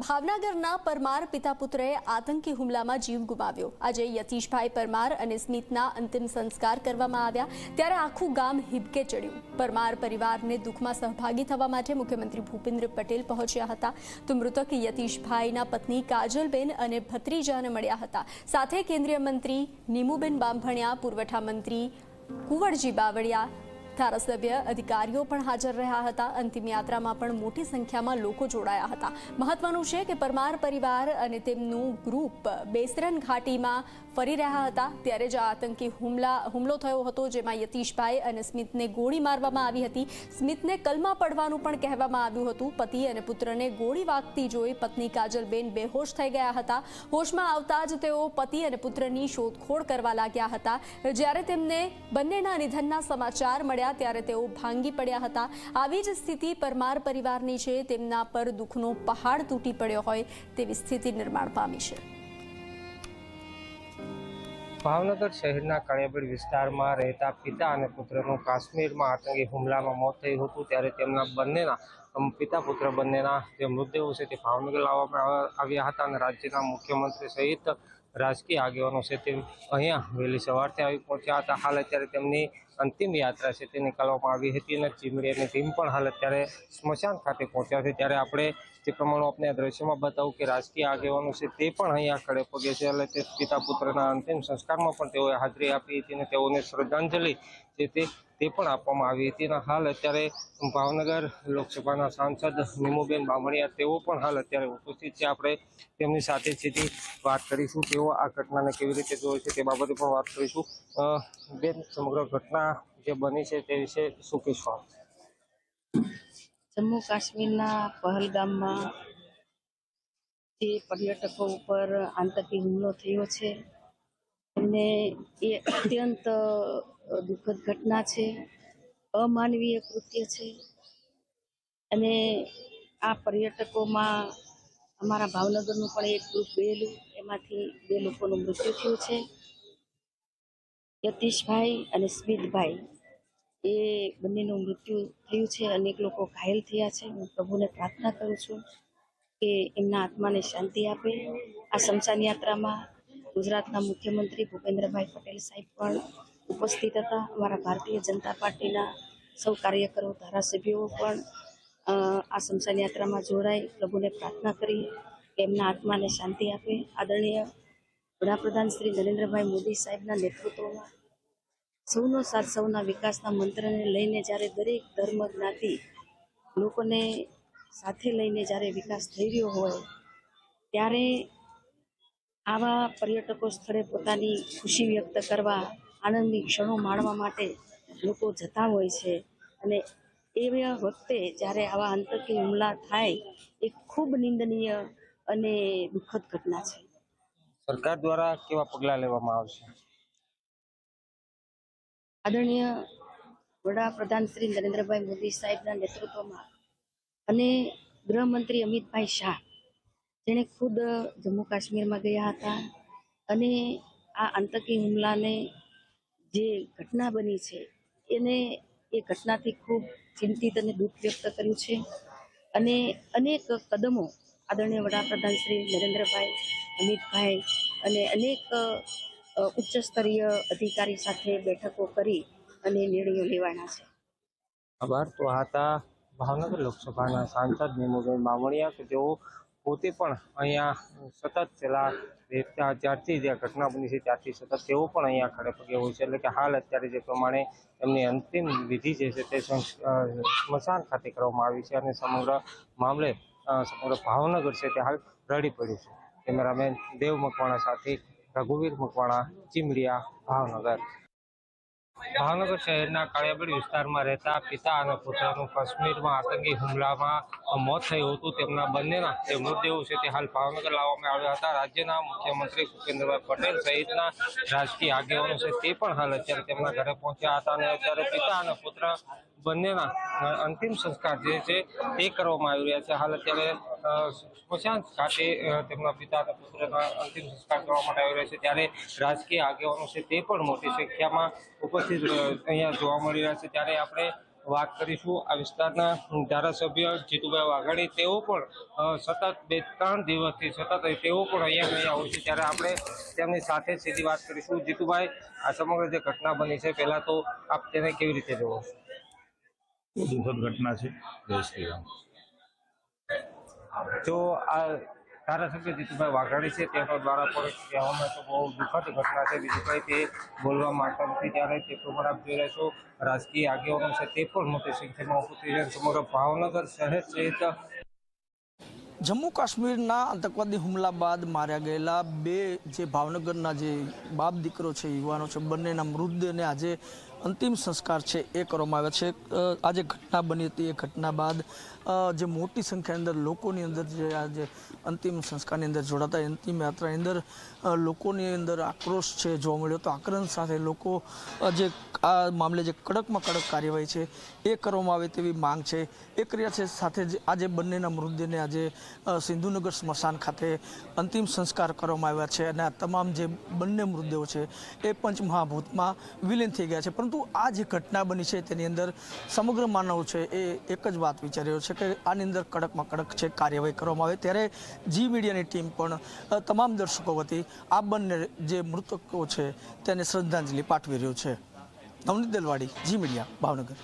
ભાવનગરના પરમાર પિતા પુત્રએ આતંકી હુમલામાં જીવ ગુમાવ્યો. આજે યતીશભાઈ પરમાર અને સ્મિતના અંતિમ સંસ્કાર કરવામાં આવ્યા, ત્યારે આખું ગામ હિબકે ચડ્યું. પરમાર પરિવારને દુઃખમાં સહભાગી થવા માટે મુખ્યમંત્રી ભૂપેન્દ્ર પટેલ પહોંચ્યા હતા. તો મૃતક યતીશભાઈના પત્ની કાજલબેન અને ભત્રીજાને મળ્યા હતા. સાથે કેન્દ્રીય મંત્રી નીમુબેન બામભણિયા પુરવઠા મંત્રી કુંવરજી બાવળિયા ધારાસભ્ય, અધિકારીઓ પણ હાજર રહ્યા હતા. અંતિમ યાત્રામાં પણ મોટી સંખ્યામાં લોકો જોડાયા હતા. મહત્વનું છે કે પરમાર પરિવાર અને તેમનું ગ્રુપ બેસરન ઘાટીમાં ફરી રહ્યા હતા. ત્યારે જ આતંકી હુમલા, હુમલો થયો હતો, જેમાં યતીશભાઈ અને સ્મિતને ગોળી મારવામાં આવી હતી. સ્મિતને કલમાં પડવાનું પણ કહેવામાં આવ્યું હતું. પતિ અને પુત્રને ગોળી વાગતી જોઈ પત્ની કાજલબેન બેહોશ થઈ ગયા હતા. હોશમાં આવતા જ તેઓ પતિ અને પુત્રની શોધખોળ કરવા લાગ્યા હતા. જ્યારે તેમને બંનેના નિધનના સમાચાર મળ્યા ત્યારે તેઓ ભાંગી પડ્યા હતા. આવી જ સ્થિતિ પરમાર પરિવારની છે. તેમના પર દુઃખનો પહાડ તૂટી પડ્યો હોય તેવી સ્થિતિ નિર્માણ પામી છે. ભાવનગર શહેરના કણેબીડ વિસ્તારમાં રહેતા પિતા અને પુત્રનું કાશ્મીરમાં આતંકી હુમલામાં મોત થયું હતું, ત્યારે તેમના બંનેના પિતા પુત્ર બંનેના જે મૃતદેહો છે તે ભાવનગર લાવવામાં આવ્યા હતા અને રાજ્યના મુખ્યમંત્રી સહિત રાજકીય આગેવાનો છે તે અહીંયા વહેલી સવારથી આવી પહોંચ્યા હતા. હાલ અત્યારે તેમની અંતિમ યાત્રા છે તે નીકળવામાં આવી હતી અને ચીમડી અને ટીમ પણ હાલ અત્યારે સ્મશાન ખાતે પહોંચ્યા છે. ત્યારે આપણે જે પ્રમાણે આપણે દ્રશ્યમાં બતાવું કે રાજકીય આગેવાનો છે તે પણ અહીંયા ખડે પગે છે એટલે તે પિતા પુત્રના અંતિમ સંસ્કારમાં પણ તેઓએ હાજરી આપી હતી અને તેઓને શ્રદ્ધાંજલિ જે તે પણ આપવામાં આવી હતી. અને હાલ અત્યારે ભાવનગર લોકસભાના સાંસદ નીમુબેન બામણિયા તેઓ પણ હાલ અત્યારે ઉપસ્થિત છે. આપણે તેમની સાથે સીધી વાત કરીશું તેઓ આ ઘટનાને કેવી રીતે જોવે છે તે બાબતે પણ વાત કરીશું. બેન, સમગ્ર ઘટના જે બની છે તે વિશે શું કહેશો જમ્મુ કાશ્મીરના પહલગામમાં જે પર્યટકો ઉપર આતંકી હુમલો થયો છે અને એ અત્યંત દુઃખદ ઘટના છે, અમાનવીય કૃત્ય છે, અને આ પર્યટકોમાં અમારા ભાવનગરનું પણ એક ગ્રુપ ગયેલું એમાંથી બે લોકોનું મૃત્યુ થયું છે. યતીશભાઈ અને સ્મિતભાઈ, એ બંનેનું મૃત્યુ થયું છે અનેક લોકો ઘાયલ થયા છે. હું પ્રભુને પ્રાર્થના કરું છું કે એમના આત્માને શાંતિ આપે. આ શમશાન યાત્રામાં ગુજરાતના મુખ્યમંત્રી ભૂપેન્દ્રભાઈ પટેલ સાહેબ પણ ઉપસ્થિત હતા. અમારા ભારતીય જનતા પાર્ટીના સૌ કાર્યકરો, ધારાસભ્યો પણ આ શમશાન યાત્રામાં જોડાઈ પ્રભુને પ્રાર્થના કરી એમના આત્માને શાંતિ આપે. આદરણીય વડાપ્રધાન શ્રી નરેન્દ્રભાઈ મોદી સાહેબના નેતૃત્વમાં સૌનો સાથ, સૌના વિકાસના મંત્રને લઈને જ્યારે દરેક ધર્મ જ્ઞાતિ લોકોને સાથે લઈને જ્યારે વિકાસ થઈ રહ્યો હોય, ત્યારે આવા પર્યટકો સ્થળે પોતાની ખુશી વ્યક્ત કરવા, આનંદની ક્ષણો માણવા માટે લોકો જતા હોય છે. અને એવા વખતે જ્યારે આવા આતંકી હુમલા થાય, એ ખૂબ નિંદનીય અને દુઃખદ ઘટના છે. સરકાર દ્વારા કેવા પગલાં લેવામાં આવશે? આદરણીય વડાપ્રધાન શ્રી નરેન્દ્રભાઈ મોદી સાહેબના નેતૃત્વમાં અને ગૃહમંત્રી અમિતભાઈ શાહ, જેણે ખુદ જમ્મુ કાશ્મીરમાં ગયા હતા અને આ આતંકી હુમલાને જે ઘટના બની છે, એને એ ઘટનાથી ખૂબ ચિંતિત અને દુઃખ વ્યક્ત કર્યું છે. અને અનેક કદમો આદરણીય વડાપ્રધાન શ્રી નરેન્દ્રભાઈ, અમિતભાઈ અને અનેક ઉચ્ચ સ્તરીય અધિકારી સાથે બેઠકો કરી અને નિર્ણયો લેવાના છે. આભાર તો હતા ભાવનગર લોકસભાના સાંસદ નીમુબેન બામણિયા કે તેઓ પોતે પણ અહીંયા સતત છેલ્લા બે- ત્યાં જ્યારથી જે ઘટના બની છે ત્યારથી સતત તેઓ પણ અહીંયા ખડે પગે હોય છે. એટલે કે હાલ અત્યારે જે પ્રમાણે એમની અંતિમ વિધિ જે છે તે સ્મશાન ખાતે કરવામાં આવી છે અને સમગ્ર મામલે સમગ્ર ભાવનગર છે તે હાલ રડી પડ્યું છે. કેમેરામેન દેવ મકવાણા સાથે રઘુવીર મકવાણા, ચીમડિયા, ભાવનગર. ભાવનગર શહેરના કાળિયાબીડ વિસ્તારમાં રહેતા પિતા અને પુત્રનું કાશ્મીરમાં આતંકી હુમલામાં મોત થયું હતું. તેમના બંનેના જે મૃતદેહો છે તે હાલ ભાવનગર લાવવામાં આવ્યા હતા. રાજ્યના મુખ્યમંત્રી ભૂપેન્દ્રભાઈ પટેલ સહિતના રાજકીય આગેવાનો છે તે પણ હાલ અત્યારે તેમના ઘરે પહોંચ્યા હતા અને અત્યારે પિતા અને પુત્ર બંનેના અંતિમ સંસ્કાર જે છે તે કરવામાં આવી રહ્યા છે. હાલ અત્યારે સ્મશાન ખાતે તેમના પિતા અને પુત્રના અંતિમ સંસ્કાર કરવા માટે આવી રહ્યા છે. ત્યારે રાજકીય આગેવાનો છે તે પણ મોટી સંખ્યામાં ઉપસ્થિત અહીંયા જોવા મળી રહ્યા છે. ત્યારે આપણે વાત કરીશું આ વિસ્તારના ધારાસભ્ય જીતુભાઈ વાઘાણી. તેઓ પણ સતત બે ત્રણ દિવસથી સતત તેઓ પણ અહીંયા ગયા હોય છે. ત્યારે આપણે તેમની સાથે સીધી વાત કરીશું. જીતુભાઈ, આ સમગ્ર જે ઘટના બની છે, પહેલાં તો આપ તેને કેવી રીતે જોવો દુઃખદ ઘટના છે. જય શ્રી રામ. જો આ ધારાસભ્ય જીતુભાઈ વાઘાણી છે, તેના દ્વારા પણ કહેવામાં તો બહુ દુઃખદ ઘટના છે. બીજું કંઈ તે બોલવા માંગતા નથી ત્યારે તે પ્રમાણ આપ જોઈ રહ્યા છો, રાજકીય આગેવાનો છે તે પણ મોટી સંખ્યામાં ઉપસ્થિત છે. સમગ્ર ભાવનગર શહેર સહિત જમ્મુ કાશ્મીરના આતંકવાદી હુમલા બાદ માર્યા ગયેલા બે જે ભાવનગરના જે બાપ દીકરો છે, યુવાનો છે, બંનેના મૃતદેહને આજે અંતિમ સંસ્કાર છે એ કરવામાં આવ્યા છે. આ જે ઘટના બની હતી. એ ઘટના બાદ જે મોટી સંખ્યાની અંદર લોકોની અંદર જે આજે અંતિમ સંસ્કારની અંદર જોડાતા, અંતિમ યાત્રાની અંદર લોકોની અંદર આક્રોશ છે જોવા મળ્યો. તો આક્રંદ સાથે લોકો જે આ મામલે જે કડકમાં કડક કાર્યવાહી છે, એ કરવામાં આવે તેવી માંગ છે. એ કર્યા છે સાથે જ આજે બંનેના મૃતદેહને આજે સિંધુનગર સ્મશાન ખાતે અંતિમ સંસ્કાર કરવામાં આવ્યા છે અને આ તમામ જે બંને મૃતદેહો છે, એ પંચમહાભૂતમાં વિલીન થઈ ગયા છે. પરંતુ આ જે ઘટના બની છે તેની અંદર સમગ્ર માનવ છે એ એક જ વાત વિચારી છે કે આની અંદર કડકમાં કડક છે કાર્યવાહી કરવામાં આવે. ત્યારે જી મીડિયાની ટીમ પણ તમામ દર્શકો વતી આ બંને જે મૃતકો છે તેને શ્રદ્ધાંજલિ પાઠવી રહ્યું છે. નવનીત દલવાડી જી મીડિયા ભાવનગર.